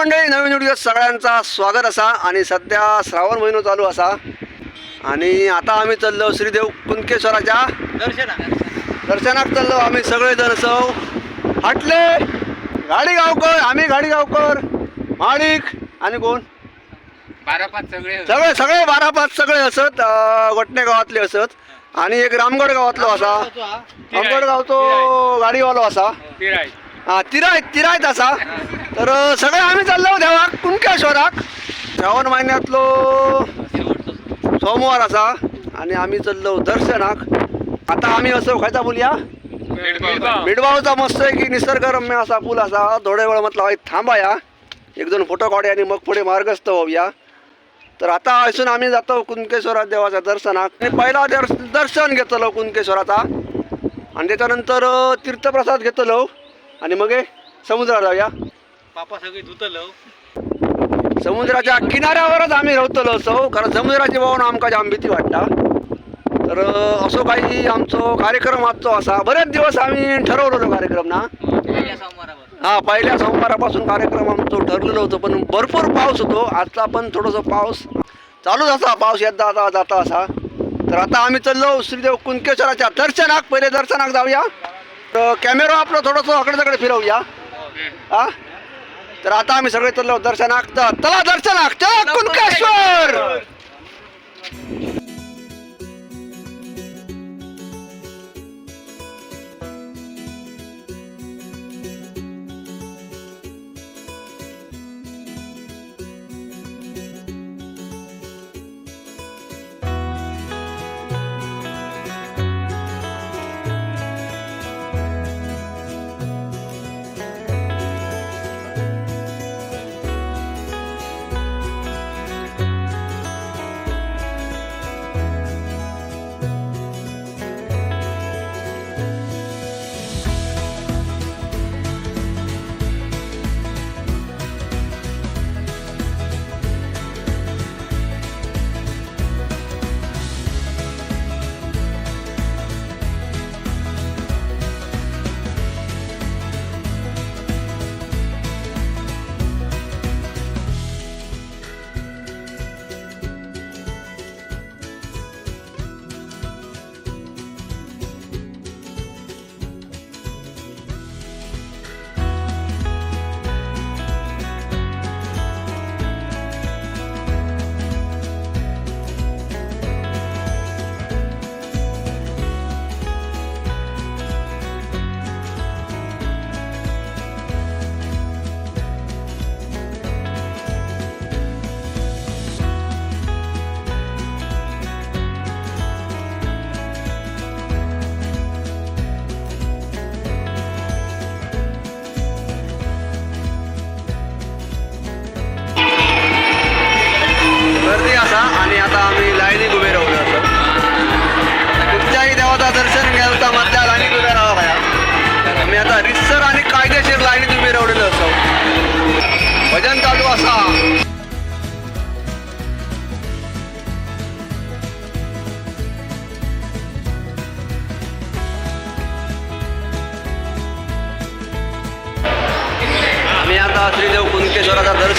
मंडळी नवीन व्हिडिओ सगळ्यांचा स्वागत असा आणि सध्या श्रावण महिना चालू असा. आणि आता आम्ही चाललो श्रीदेव कुणकेश्वराच्या. दर्शना दर्शनाक चाललो आम्ही सगळेजण सौ. हटले. गाडी गावकर आम्ही गाडी गावकर. माणिक आणि कोण? बारा पाच सगळे. सगळे सगळे बारा पाच सगळे असत अं, गोटणे गावातले असत. आणि एक रामगड गावातलो असा. रामगड गावचो गाडीवालो असा. हा तिराय तिरायत तसा. तर सगळे आम्ही चाललो देवाक कुणकेश्वराक श्रावण महिन्यातलो सोमवार असा. आणि आम्ही चाललो दर्शनाक. आता आम्ही असं खायचा बोलया. मिडबावचा मस्त आहे की निसर्गरम्य असा पूल असा. थोड्या वेळ म्हटलं "हय, थांबा या एक दोन फोटो काढूया आणि मग पुढे मार्गस्थ होऊया. तर आता इथून आम्ही जातो कुणकेश्वरा देवाच्या दर्शनाक. आणि पहिला दर्श दर्शन घेतलो कुणकेश्वराचा. आणि त्याच्यानंतर तीर्थप्रसाद घेतलो. आणि मग समुद्रात जाऊया. पापा सगळे धुतलं. समुद्राच्या किनाऱ्यावरच आम्ही रावतलो असो कारण समुद्राची वाहून आमकां जाम भीती वाटता. तर असो काही आमचो कार्यक्रम आजचो असा. बरेच दिवस आम्ही ठरवलेलो कार्यक्रम ना हा पहिल्या सोमवारापासून कार्यक्रम आमचो ठरलेलो होतो पण भरपूर पाऊस होतो. आजचा पण थोडंसं पाऊस चालूच असा. पाऊस येत जाता जाता असा. तर आता आम्ही चाललो श्रीदेव कुणकेश्वराच्या दर्शनाक. पहिले दर्शनाक जाऊया. तर कॅमेरा आपलं थोडंसं अकडे तिकडे फिरवूया. हा? तर आता आम्ही सगळे चाललो दर्शनाक तर चला दर्शनाक चला कुणकेश्वर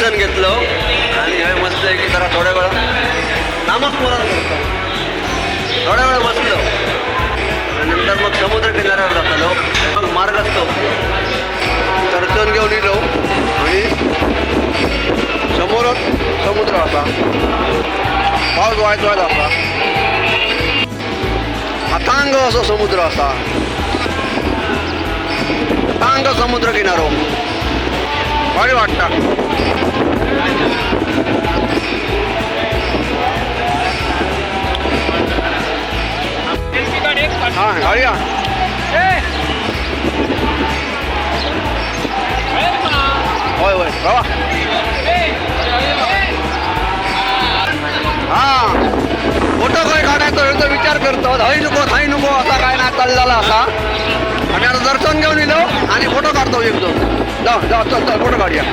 दर्शन घेतलं. आणि हे मस्त आहे की जरा थोड्या वेळा नामस्मरण करतो थोड्या वेळा बसलो. आणि नंतर मग समुद्र किनाऱ्यावर जातलो. मग मार्ग असतो. दर्शन घेऊन येलो. आणि समोरच समुद्र असा पाऊस व्हायचा व्हायचा होता. अथांग असो समुद्र असा अथांग समुद्र किनारो. भारी वाटतं. हा गाडी होय होय. बाबा. हा. फोटो काय काढायचं ह्याचा विचार करतो. हय नको थाई नको असा काय नाही चाललेला असा आम्ही आता दर्शन घेऊन येलो आणि फोटो काढतो एक दोन. जा जा चल चल फोटो काढूया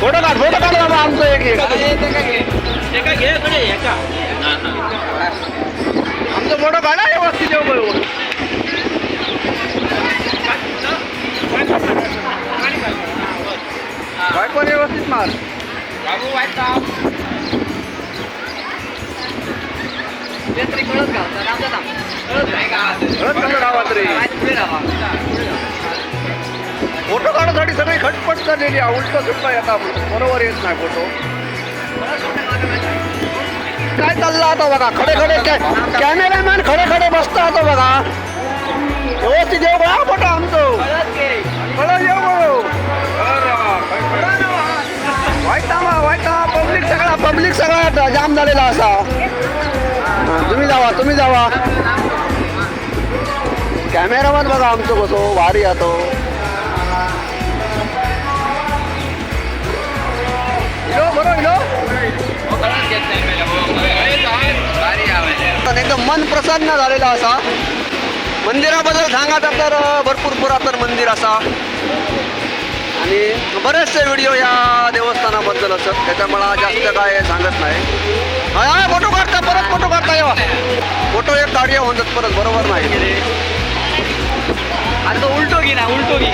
फोटो काढ फोटो काढ बाबा आमचं एक एक आमचं फोटो काढा व्यवस्थित येऊ बरोबर बायकोने व्यवस्थित मार. बाबू वाईट तरी कळत गाव आमचा थांब कळत नाही गावात कळत गावात रे? पुढे राहा फोटो काढण्यासाठी सगळी खटपट झालेली आहे. उलट सुद्धा येतात बरोबर येत नाही फोटो. काय चाललं आता बघा? खडे खडे कॅमेरामॅन खडे खडे बसता आता बघा. व्यवस्थित येऊ बघा फोटो आमचं. खरं येऊ बघू. वाईट पब्लिक सगळा पब्लिक सगळा जाम झालेला असा. तुम्ही जावा तुम्ही जावा. कॅमेरामॅन बघा आमचं कसो भारी येतो एकदम मन प्रसन्न झालेला असा. मंदिराबद्दल सांगायचं तर भरपूर पुरातन मंदिर असा. आणि बरेचसे व्हिडिओ या देवस्थानाबद्दल असत त्याच्यामुळं जास्त काय सांगत नाही. हा फोटो काढता परत फोटो काढता येवा. फोटो एक काढूया म्हणतात परत बरोबर नाही. आता उलटो घे ना उलटो घे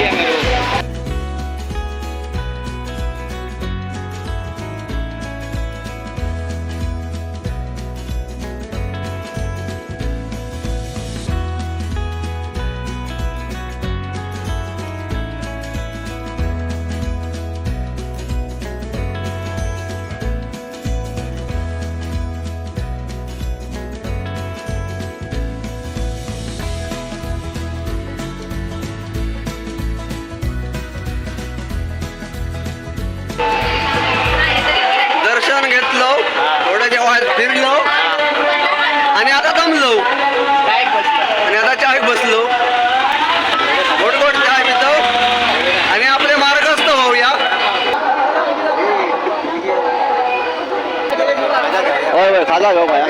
होय होय खाजा घेऊ काय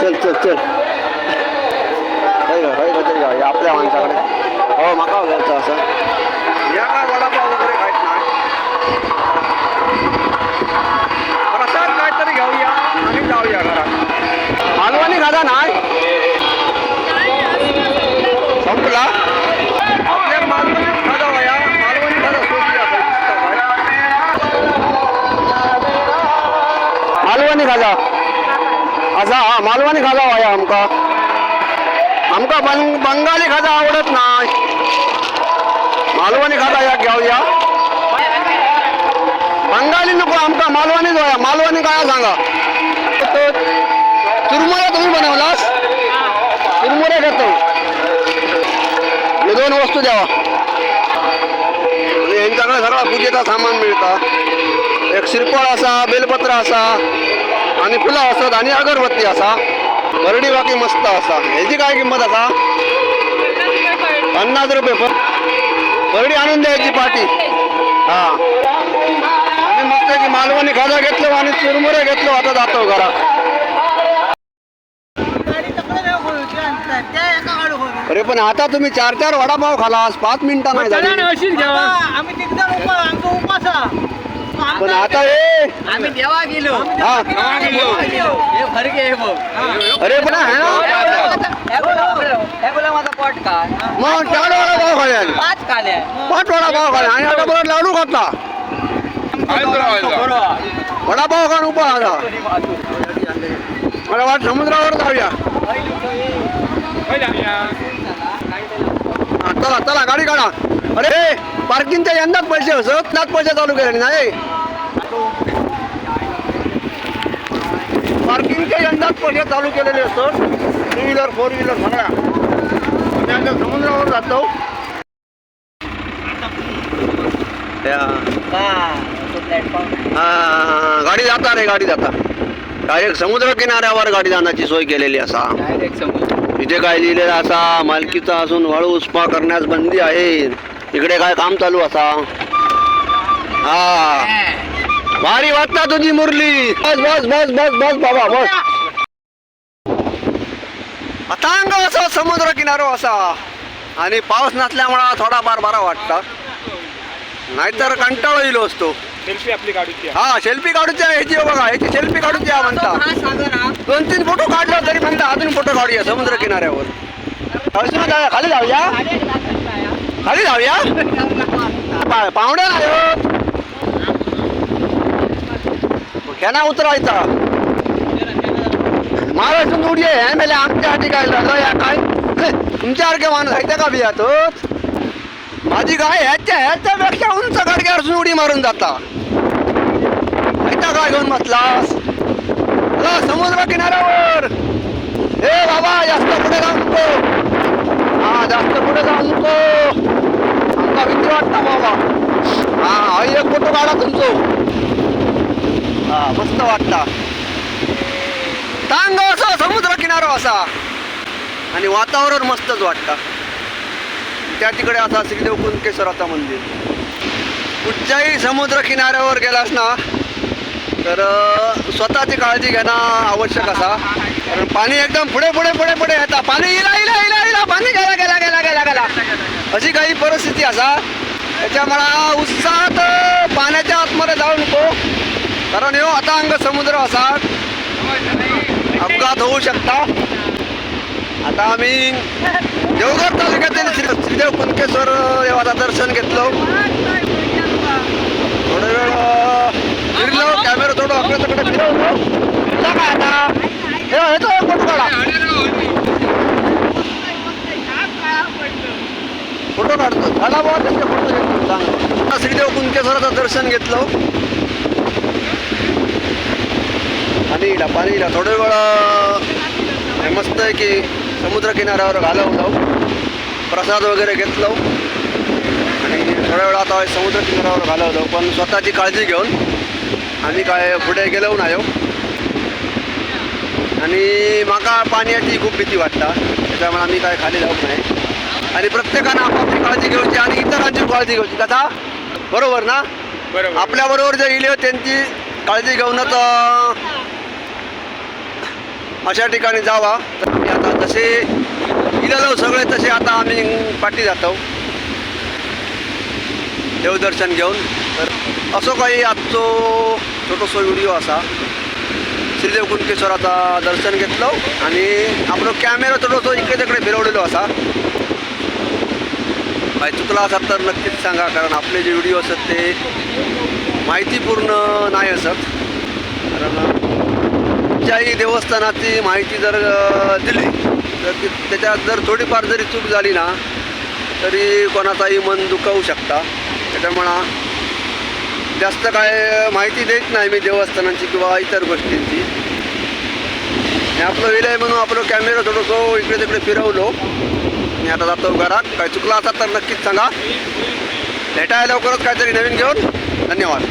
चल चल चल होय होय होय तरी घ्या आपल्या माणसाकडे हो माका घ्यायचं असं मालवणी असा हा मालवणी खाजा हो वया आमका आमका बंग बंगाली खाजा आवडत नाही. मालवणी खाजा या घेऊया बंगाली नको आमका मालवणी जोया हो मालवणी काय सांगा? चुरमुऱ्या तुम्ही बनवलास? चुरमुऱ्या घेतो. हे दोन वस्तू द्यावा. यांच्याकडे सगळा पूजेचा सामान मिळता. एक शिरपळ असा बेलपत्र असा आणि फुलं असत आणि अगरबत्ती असा. बरडी बाकी मस्त असा. ह्याची काय किंमत असा पन्नास रुपये पण बरडी आणून द्यायची पाठी हा. आणि मस्त की मालवणी खाजा घेतलो आणि चुरमुरे घेतलो आता जातो घरात. अरे पण आता तुम्ही चार चार वडापाव खालास पाच मिनिटं नाही झाली. अशीच घ्यावा आम्ही तिकडे उपास आमचा उपास. पण आता ए आम्ही देवा गेलो. हा. हे फरके हे बघ. अरे पण आहे ना. हे बोला माझा पॉट काय मग चार वडापाव खाले पाच काले पाच वडापाव खाले आणि आता परत लाडू खातला. वडापाव खाण उभा आता मला वाट समुद्रावर जाऊया. हा, चला चला गाडी काढा. अरे पार्किंगच्या यंदाच पैसे त्यात पैसे चालू केले नाही. पार्किंगच्या यंदाच पैसे चालू केलेले असत. टू व्हीलर फोर व्हीलर सगळ्या आम्ही आता समुद्रावर जातो. त्या- हा, गाडी जाता रे गाडी जाता. डायरेक्ट समुद्र किनाऱ्यावर गाडी जाण्याची सोय केलेली असा. इथे काय लिहिलेलं असा मालकीचा असून वाळू उपा करण्यास बंदी आहे. इकडे काय काम चालू असा? हा. भारी वाटता तुझी मुरली. बस बस बस बस बस बाबा बस. अथांग असा समुद्र किनारो असा. आणि पाऊस नसल्यामुळं थोडाफार बरा वाटता. नाहीतर कंटाळा येलो असतो. सेल्फी आपली काढूची हा सेल्फी काढूची आहे ह्याची बघा ह्याची सेल्फी काढूची आहे म्हणता. दोन तीन फोटो काढला तरी म्हणता अजून फोटो काढूया समुद्र किनाऱ्यावर. खाली जाऊया खाली जाऊया पाहुण्या ह्याना उतरायचा? महाराष्ट्र उडी आहे. मेले आमच्या हाती काय झालं? या काय? तुमच्यासारखे माणूस आहे का बियातोच माझी गाय ह्याच्या ह्याच्यापेक्षा उंच गाडग्यावर उडी मारून जाता. ऐका काय घेऊन म्हटलास चला समुद्र किनाऱ्यावर. हे बाबा जास्त पुढे जाऊ नको हा जास्त पुढे जाऊ नको आमका भीती वाटता बाबा. हा हा एक फोटो काढा तुमचो. मस्त वाटला. तांग असा समुद्र किनारा असा. आणि वातावरण मस्तच वाटतं त्या तिकडे आता श्रीदेव कुणकेश्वराचा मंदिर. कुठच्याही समुद्र किनाऱ्यावर गेलास ना तर स्वतःची काळजी घेणं आवश्यक असा. कारण पाणी एकदम पुढे पुढे पुढे पुढे येता. पाणी इला इला इला इला पाणी गेला गेला गेला गेला गेला अशी काही परिस्थिती असा. त्याच्यामुळे उत्साहात पाण्याच्या आतमध्ये जाऊ नको. कारण हो आता अंग समुद्र असा. अपघात होऊ शकता. आता आम्ही देवघर तालुक्यातील श्रीदेव कुणकेश्वर देवाचं दर्शन घेतलं. थोडं वेळ फिरलो. कॅमेरा थोडं आपल्या तिकडे फिरवलो फिरला आता. हे फोटो काढा. फोटो काढतो. झाला बाबा त्यांचे फोटो घेतलो श्रीदेव कुणकेश्वराचं दर्शन घेतलं. आणि इला पाणी इला थोडं वेळ मस्त आहे की समुद्र किनाऱ्यावर घालवलं प्रसाद वगैरे घेतलो आणि थोड्या वेळ आता समुद्र किनाऱ्यावर घालवलं पण स्वतःची काळजी घेऊन आम्ही काय पुढे गेलो नाही आणि माका पाण्याची खूप भीती वाटता त्याच्यामुळे आम्ही काय खाली जाऊ नाही आणि प्रत्येकानं आपापली काळजी घ्यायची आणि इतरांची काळजी घ्यायची कथा बरोबर ना बरोबर आपल्याबरोबर जे इले त्यांची काळजी घेऊनच अशा ठिकाणी जावा. तर आम्ही आता जसे इलेलो सगळे तसे आता आम्ही पाठी जातो. देवदर्शन घेऊन. तर असो काही आजचो छोटोसो व्हिडिओ असा. श्रीदेव कुणकेश्वराचा दर्शन घेतलो आणि आपलो कॅमेरा थोडंसं इकडे तिकडे फिरवलेलो असा. काय चुकला असा तर नक्कीच सांगा कारण आपले जे व्हिडिओ असतात ते माहितीपूर्ण नाही असत. कारण कुठच्याही देवस्थानाची माहिती जर दिली तर ती- त्याच्यात जर थोडीफार जरी चूक झाली ना तरी कोणाचाही मन दुखावू शकता. त्याच्यामुळं जास्त काय माहिती देत नाही मी देवस्थानांची किंवा इतर गोष्टींची. आणि आपलं विलय म्हणून आपलं कॅमेरा थोडंसं इकडे तिकडे फिरवलो. मी आता जातो घरात. काय चुकला असा तर नक्कीच सांगा. भेटायला लवकरच काहीतरी नवीन घेऊन. धन्यवाद.